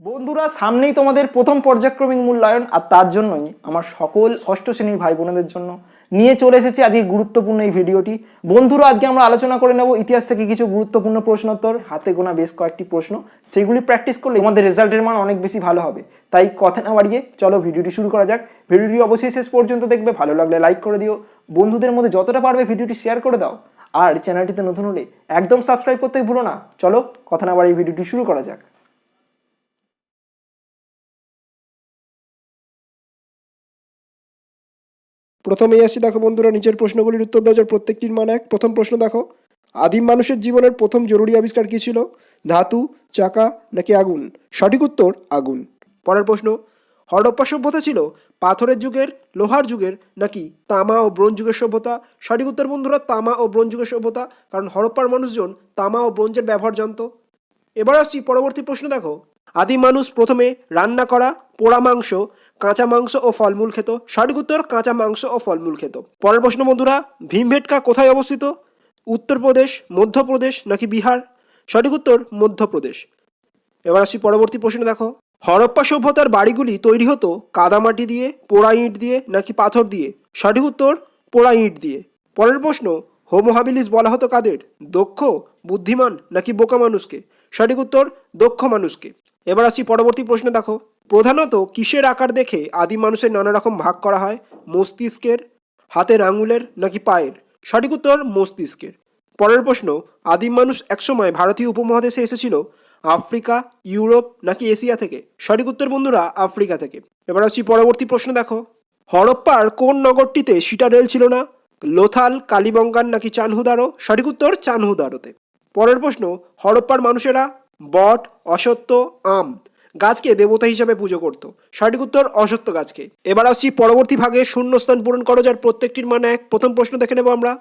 বন্ধুরা, সামনেই তোমাদের প্রথম পর্যায়ক্রমিক মূল্যায়ন আর তার জন্যই আমার সকল ষষ্ঠ শ্রেণির ভাই বোনেদের জন্য নিয়ে চলে এসেছি আজকে গুরুত্বপূর্ণ এই ভিডিওটি। বন্ধুরা, আজকে আমরা আলোচনা করে নেব ইতিহাস থেকে কিছু গুরুত্বপূর্ণ প্রশ্নোত্তর, হাতে গোনা বেশ কয়েকটি প্রশ্ন, সেগুলি প্র্যাকটিস করলে আমাদের রেজাল্টের মান অনেক বেশি ভালো হবে। তাই কথা না বাড়িয়ে চলো ভিডিওটি শুরু করা যাক। ভিডিওটি অবশ্যই শেষ পর্যন্ত দেখবে, ভালো লাগলে লাইক করে দিও। বন্ধুদের মধ্যে যতটা পারবে ভিডিওটি শেয়ার করে দাও। আর চ্যানেলটিতে নতুন হলে একদম সাবস্ক্রাইব করতে ভুলো না। চলো কথা না বাড়িয়ে ভিডিওটি শুরু করা যাক। প্রথমেই আসি দেখো বন্ধুরা নিচের প্রশ্নগুলির উত্তর দেওয়া যার প্রত্যেকটির মান এক। প্রথম প্রশ্ন দেখো, আদিম মানুষের জীবনের প্রথম জরুরি আবিষ্কার কী ছিল? ধাতু, চাকা, নাকি আগুন? সঠিক উত্তর, আগুন। পরের প্রশ্ন, হরপ্পা সভ্যতা ছিল পাথরের যুগের, লোহার যুগের, নাকি তামা ও ব্রোঞ্জ যুগের সভ্যতা? সঠিক উত্তর বন্ধুরা, তামা ও ব্রোঞ্জ যুগের সভ্যতা, কারণ হরপ্পার মানুষজন তামা ও ব্রোঞ্জের ব্যবহার জানত। এবার আসছি পরবর্তী প্রশ্ন দেখো, আদিম মানুষ প্রথমে রান্না করা পোড়া মাংস কাঁচা মাংস ও ফলমূল খেত। সঠিক উত্তর, কাঁচা মাংস ও ফলমূল খেত। পরের প্রশ্ন বন্ধুরা ভীমভেটকা কোথায় অবস্থিত? উত্তরপ্রদেশ, মধ্যপ্রদেশ নাকি বিহার? সঠিক উত্তর, মধ্যপ্রদেশ। এবার আসি পরবর্তী প্রশ্ন দেখো। হরপ্পা সভ্যতার বাড়িগুলি তৈরি হতো কাদামাটি দিয়ে, পোড়া ইট দিয়ে নাকি পাথর দিয়ে? সঠিক উত্তর, পোড়া ইট দিয়ে। পরের প্রশ্ন, হোমো হাবিলিস বলা হতো কাদের? দক্ষ, বুদ্ধিমান নাকি বোকা মানুষকে? সঠিক উত্তর, দক্ষ মানুষকে। এবার আসি পরবর্তী প্রশ্ন দেখো। প্রধানত কিসের আকার দেখে আদিম মানুষের নানা রকম ভাগ করা হয়? মস্তিষ্কের, হাতের আঙুলের নাকি পায়ের? সঠিক উত্তর, মস্তিষ্কের। পরের প্রশ্ন, আদিম মানুষ একসময় ভারতীয় উপমহাদেশে এসেছিল? আফ্রিকা, ইউরোপ নাকি এশিয়া থেকে? সঠিক উত্তর বন্ধুরা, আফ্রিকা থেকে। এবার আসছি পরবর্তী প্রশ্ন দেখো। হরপ্পার কোন নগরটিতে সিটাডেল ছিল না? লোথাল, কালিবঙ্গান নাকি চানহুদারো? সঠিক উত্তর, চানহুদারোতে। পরের প্রশ্ন, হরপ্পার মানুষেরা বট অসত্য আম। গাছকে দেবতা হিসাবে পুজো করত। সঠিক উত্তর, অসত্য গাছকে। এবার আসছি পরবর্তী ভাগে শূন্যস্থান পূরণ করো, যার প্রত্যেকটির মানে এক। প্রথম প্রশ্ন দেখে নেব আমরা।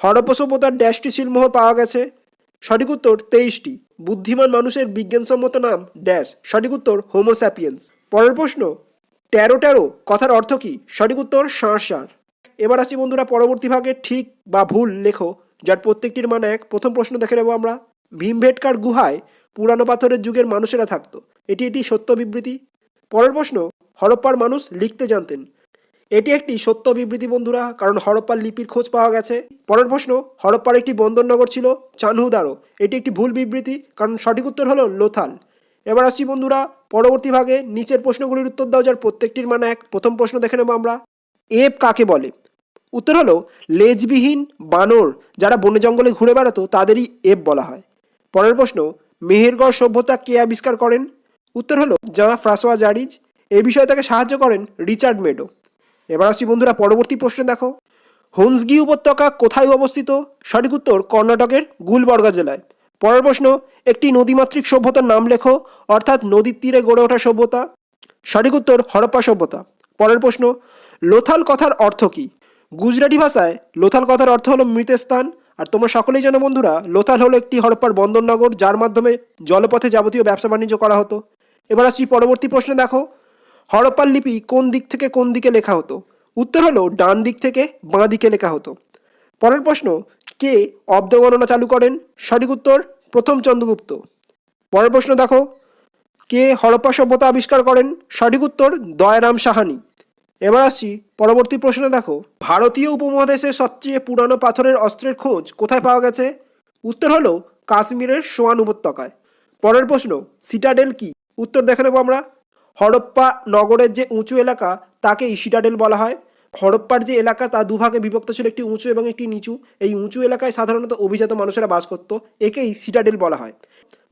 হরপ্পা সভ্যতার ড্যাশটি শিলমোহর পাওয়া গেছে। সঠিক উত্তর, তেইশটি। বুদ্ধিমান মানুষের বিজ্ঞানসম্মত নাম, ড্যাশ। সঠিক উত্তর হোমোস্যাপিয়েন্স পরের প্রশ্ন, ট্যারো ট্যারো, কথার অর্থ কি? সঠিক উত্তর ষাঁড় এবার আসি বন্ধুরা পরবর্তী ভাগে ঠিক বা ভুল লেখো, যার প্রত্যেকটির মান এক। প্রথম প্রশ্ন দেখে নেব আমরা। ভীমভেটকার গুহায় পুরানো পাথরের যুগের মানুষেরা থাকতো। এটি একটি সত্য বিবৃতি। পরের প্রশ্ন, হরপ্পার মানুষ লিখতে জানতেন। এটি একটি সত্য বিবৃতি বন্ধুরা, কারণ হরপ্পার লিপির খোঁজ পাওয়া গেছে। পরের প্রশ্ন, হরপ্পার একটি বন্দরনগর ছিল চানহুদারো। এটি একটি ভুল বিবৃতি, কারণ সঠিক উত্তর হলো লোথাল। এবার আসছি বন্ধুরা, পরবর্তী ভাগে নিচের প্রশ্নগুলির উত্তর দাও, যার প্রত্যেকটির মানে এক। প্রথম প্রশ্ন দেখে নেব আমরা। এপ কাকে বলে? উত্তর হলো লেজবিহীন বানর। যারা বনে জঙ্গলে ঘুরে বেড়াতো, তাদেরই এপ বলা হয়। পরের প্রশ্ন, মেহেরগড় সভ্যতা কে আবিষ্কার করেন? উত্তর হলো জা ফ্রাসোয়া জারিজ। এই বিষয়ে তাকে সাহায্য করেন রিচার্ড মেডো। এবার আসছি বন্ধুরা, পরবর্তী প্রশ্ন দেখো। হোন্সগি উপত্যকা কোথায় অবস্থিত? সঠিক উত্তর কর্ণাটকের গুলবর্গা জেলায়। পরের প্রশ্ন, একটি নদীমাতৃক সভ্যতার নাম লেখো, অর্থাৎ নদীর তীরে গড়ে ওঠা সভ্যতা। সঠিক উত্তর, হরপ্পা সভ্যতা। পরের প্রশ্ন, লোথাল কথার অর্থ কী? গুজরাটি ভাষায় লোথাল কথার অর্থ হলো মৃতস্থান। আর তোমরা সকলেই জানো বন্ধুরা, লোথাল হলো একটি হরপ্পার বন্দরনগর, যার মাধ্যমে জলপথে যাবতীয় ব্যবসা বাণিজ্য করা হতো। এবার আসছি পরবর্তী প্রশ্নে, দেখো। হরপ্পার লিপি কোন দিক থেকে কোন দিকে লেখা হতো? উত্তর হলো ডান দিক থেকে বাঁ দিকে লেখা হতো। পরের প্রশ্ন, কে অব্দ গণনা চালু করেন? সঠিক উত্তর, প্রথম চন্দ্রগুপ্ত। পরের প্রশ্ন, দেখো, কে হরপ্পা সভ্যতা আবিষ্কার করেন? সঠিক উত্তর, দয়ারাম সাহানি। এবার আসছি পরবর্তী প্রশ্নে, দেখো, ভারতীয় উপমহাদেশের সবচেয়ে পুরানো পাথরের অস্ত্রের খোঁজ কোথায় পাওয়া গেছে? উত্তর হলো কাশ্মীরের সোয়ান উপত্যকায়। পরের প্রশ্ন, সিটাডেল কি? উত্তর দেখে নেব আমরা। হরপ্পা নগরের যে উঁচু এলাকা, তাকেই সিটাডেল বলা হয়। হরপ্পার যে এলাকা, তা দুভাগে বিভক্ত ছিল, একটি উঁচু এবং একটি নিচু। এই উঁচু এলাকায় সাধারণত অভিজাত মানুষেরা বাস করত, একেই সিটাডেল বলা হয়।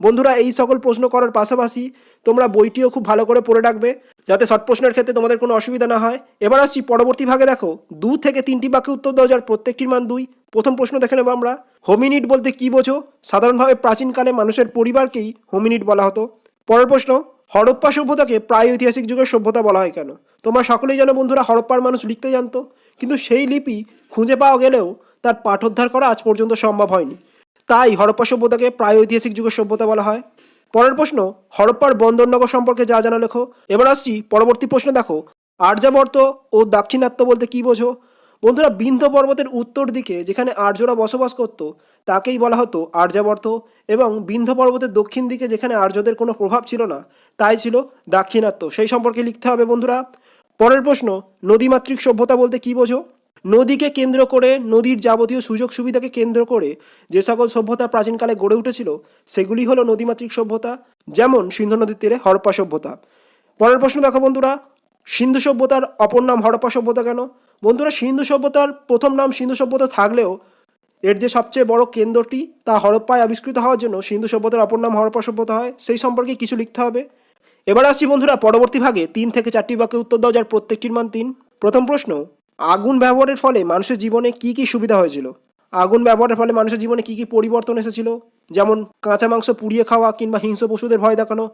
বন্ধুরা, এই সকল প্রশ্ন করার পাশাপাশি তোমরা বইটিও খুব ভালো করে পড়ে রাখবে, যাতে শর্ট প্রশ্নের ক্ষেত্রে তোমাদের কোনো অসুবিধা না হয়। এবার আসছি পরবর্তী ভাগে, দেখো, দু থেকে তিনটি বাক্যে উত্তর দেওয়া যার প্রত্যেকটির মান দুই। প্রথম প্রশ্ন দেখে নেব আমরা। হোমিনিট বলতে কি বোঝো? সাধারণভাবে প্রাচীনকালে মানুষের পরিবারকেই হোমিনিট বলা হতো। পরের প্রশ্ন, হরপ্পা সভ্যতাকে প্রায় ঐতিহাসিক যুগের সভ্যতা বলা হয় কেন? তোমরা সকলেই জানো বন্ধুরা হরপ্পার মানুষ লিখতে জানতো, কিন্তু সেই লিপি খুঁজে পাওয়া গেলেও তার পাঠোদ্ধার করা আজ পর্যন্ত সম্ভব হয়নি। তাই হরপ্পা সভ্যতাকে প্রায় ঐতিহাসিক যুগের সভ্যতা বলা হয়। পরের প্রশ্ন, হরপ্পার বন্দরনগর সম্পর্কে যা জানা লেখো। এবার আসছি পরবর্তী প্রশ্ন দেখো, আর্যাবর্ত ও দাক্ষিণাত্য বলতে কি বোঝো? বন্ধুরা বিন্ধ্য পর্বতের উত্তর দিকে যেখানে আর্যরা বসবাস করত, তাকেই বলা হতো আর্যাবর্ত এবং বিন্ধ্য পর্বতের দক্ষিণ দিকে যেখানে আর্যদের কোনো প্রভাব ছিল না, তাই ছিল দাক্ষিণাত্য। সেই সম্পর্কে লিখতে হবে বন্ধুরা। পরের প্রশ্ন, নদীমাতৃক সভ্যতা বলতে কি বোঝো? নদীকে কেন্দ্র করে নদীর যাবতীয় সুযোগ সুবিধাকে কেন্দ্র করে যে সকল সভ্যতা প্রাচীনকালে গড়ে উঠেছিল, সেগুলি হলো নদীমাতৃক সভ্যতা, যেমন সিন্ধু নদীর তীরে হরপ্পা সভ্যতা। পরের প্রশ্ন দেখো বন্ধুরা, সিন্ধু সভ্যতার অপর নাম হরপ্পা সভ্যতা কেন? বন্ধুরা, সিন্ধু সভ্যতার প্রথম নাম সিন্ধু সভ্যতা থাকলেও এর যে সবচেয়ে বড় কেন্দ্রটি তা হরপ্পায় আবিষ্কৃত হওয়ার জন্য সিন্ধু সভ্যতার অপর নাম হরপ্পা সভ্যতা হয়। সেই সম্পর্কে কিছু লিখতে হবে। এবার আসছি বন্ধুরা, পরবর্তী ভাগে তিন থেকে চারটি বাক্যে উত্তর দাও, যার প্রত্যেকটির মান তিন। প্রথম প্রশ্ন, আগুন ব্যবহারের ফলে মানুষের জীবনে কি কি সুবিধা হয়েছিল? আগুন ব্যবহারের ফলে মানুষের জীবনে কি কি পরিবর্তন এসেছিল? যেমন কাঁচা মাংস পুড়িয়ে খাওয়া কিংবা হিংস্র পশুদের ভয় দেখানো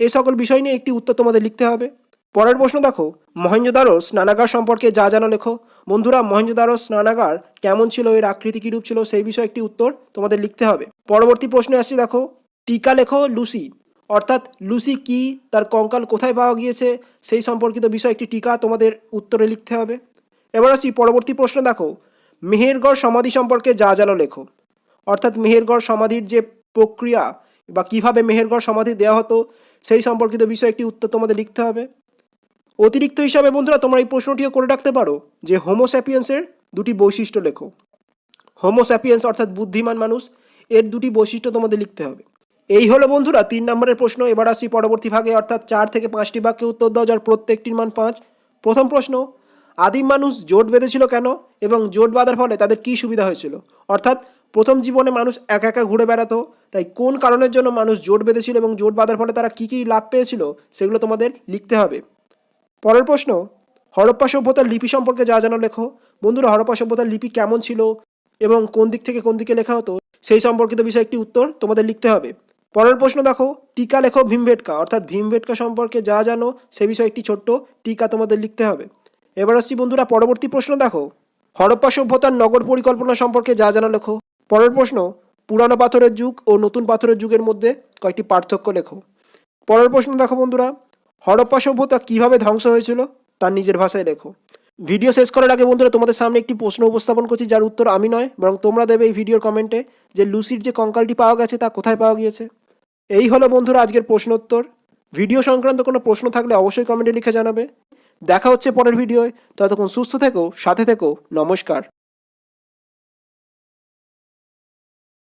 এই সকল বিষয় নিয়ে একটি উত্তর তোমাদের লিখতে হবে। পরের প্রশ্ন দেখো মহেঞ্জোদারো স্নানাগার সম্পর্কে যা জানো লেখো। বন্ধুরা মহেঞ্জোদারো স্নানাগার কেমন ছিল, এর আকৃতি কী রূপ ছিল, সেই বিষয়ে একটি উত্তর তোমাদের লিখতে হবে। পরবর্তী প্রশ্নে আসছি দেখো, টিকা লেখো লুসি। অর্থাৎ লুসি কি, তার কঙ্কাল কোথায় পাওয়া গিয়েছে, সেই সম্পর্কিত বিষয় একটি টিকা তোমাদের উত্তরে লিখতে হবে। এবার আসি পরবর্তী প্রশ্ন দেখো, মেহেরগড় সমাধি সম্পর্কে যা জানো লেখো। অর্থাৎ মেহেরগড় সমাধির যে প্রক্রিয়া বা কীভাবে মেহেরগড় সমাধি দেওয়া হতো, সেই সম্পর্কিত বিষয়ে একটি উত্তর তোমাদের লিখতে হবে। অতিরিক্ত হিসাবে বন্ধুরা, তোমরা এই প্রশ্নটিও করে রাখতে পারো যে হোমোস্যাপিয়েন্সের দুটি বৈশিষ্ট্য লেখো। হোমোস্যাপিয়েন্স অর্থাৎ বুদ্ধিমান মানুষ, এর দুটি বৈশিষ্ট্য তোমাদের লিখতে হবে। এই হলো বন্ধুরা, তিন নম্বরের প্রশ্ন, এবার আসি পরবর্তী ভাগে, অর্থাৎ চার থেকে পাঁচটি বাক্যে উত্তর দাও যার প্রত্যেকটির মান পাঁচ। প্রথম প্রশ্ন, আদিম মানুষ জোট বেঁধেছিল কেন এবং জোট বাঁধার ফলে তাদের কী সুবিধা হয়েছিল? অর্থাৎ প্রথম জীবনে মানুষ একা একা ঘুরে বেড়াতো, তাই কোন কারণের জন্য মানুষ জোট বেঁধেছিল এবং জোট বাঁধার ফলে তারা কী কী লাভ পেয়েছিল, সেগুলো তোমাদের লিখতে হবে। পরের প্রশ্ন, হরপ্পা সভ্যতার লিপি সম্পর্কে যা জানো লেখো। বন্ধুরা, হরপ্পা সভ্যতার লিপি কেমন ছিল এবং কোন দিক থেকে কোন দিকে লেখা হতো, সেই সম্পর্কিত বিষয়ে একটি উত্তর তোমাদের লিখতে হবে। পরের প্রশ্ন দেখো, টিকা লেখো ভীমবেটকা অর্থাৎ ভীমবেটকা সম্পর্কে যা জানো, সে বিষয়ে একটি ছোট্ট টিকা তোমাদের লিখতে হবে। এবার আসছি বন্ধুরা, পরবর্তী প্রশ্ন দেখো, হরপ্পা সভ্যতার নগর পরিকল্পনা সম্পর্কে যা জানা লেখো। পরের প্রশ্ন, পুরানো পাথরের যুগ ও নতুন পাথরের যুগের মধ্যে কয়েকটি পার্থক্য লেখো। পরের প্রশ্ন দেখো বন্ধুরা হরপ্পা সভ্যতা কীভাবে ধ্বংস হয়েছিল তার নিজের ভাষায় লেখো। ভিডিও শেষ করার আগে বন্ধুরা, তোমাদের সামনে একটি প্রশ্ন উপস্থাপন করছি, যার উত্তর আমি নয়, বরং তোমরা দেবে এই ভিডিওর কমেন্টে যে লুসির যে কঙ্কালটি পাওয়া গেছে তা কোথায় পাওয়া গিয়েছে। এই হলো বন্ধুরা আজকের প্রশ্ন উত্তর ভিডিও সংক্রান্ত কোনো প্রশ্ন থাকলে অবশ্যই কমেন্টে লিখে জানাবে। দেখা হচ্ছে পরের ভিডিওয়। ততক্ষণ সুস্থ থেকো, সাথে থেকো। নমস্কার।